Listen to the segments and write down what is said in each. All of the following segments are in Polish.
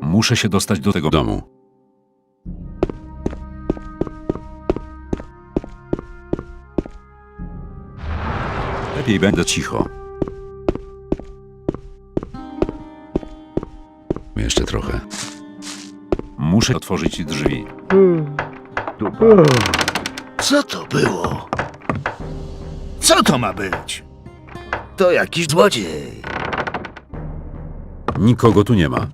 Muszę się dostać do tego domu. Lepiej będę cicho. Jeszcze trochę. Muszę otworzyć drzwi. Co to było? Co to ma być? To jakiś złodziej. Nikogo tu nie ma.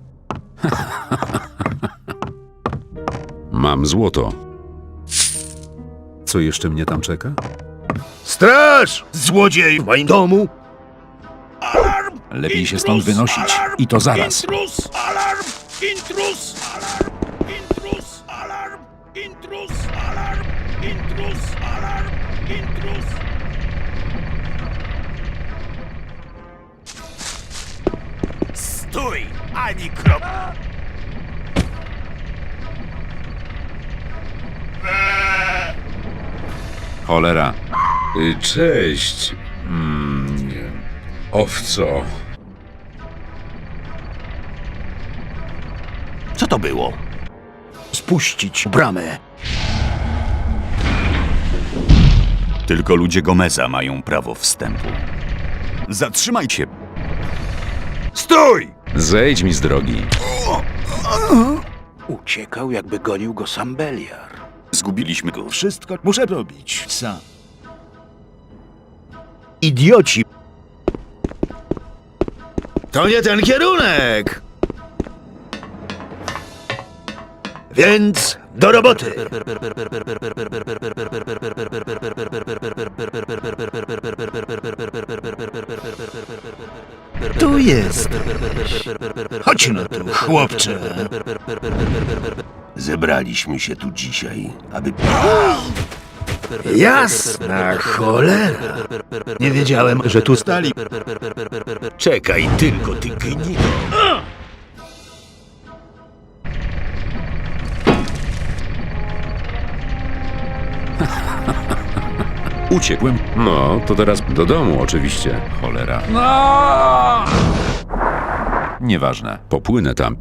Mam złoto. Co jeszcze mnie tam czeka? Straż! Złodziej w moim domu! Alarm! Lepiej się stąd wynosić. I to zaraz. Intrus! Alarm! Intrus! Alarm! Intrus! Alarm! Intrus! Alarm! Intrus! Alarm! Intrus! Stój! Ani kropla! Cholera. Y, Cześć. Mm. Owco. Co to było? Spuścić bramę. Tylko ludzie Gomeza mają prawo wstępu. Zatrzymaj się. Stój! Zejdź mi z drogi. Uciekał, jakby gonił go sam Beliar. Zgubiliśmy go. Wszystko muszę robić sam. Idioci! To nie ten kierunek! Więc do roboty! Tu jest. Chodźmy tu, chłopcze. Zebraliśmy się tu dzisiaj, aby Jasna cholera. Nie wiedziałem, że tu stali. Czekaj tylko, ty! Uciekłem. No, to teraz do domu oczywiście. Cholera. Nieważne. Popłynę tam.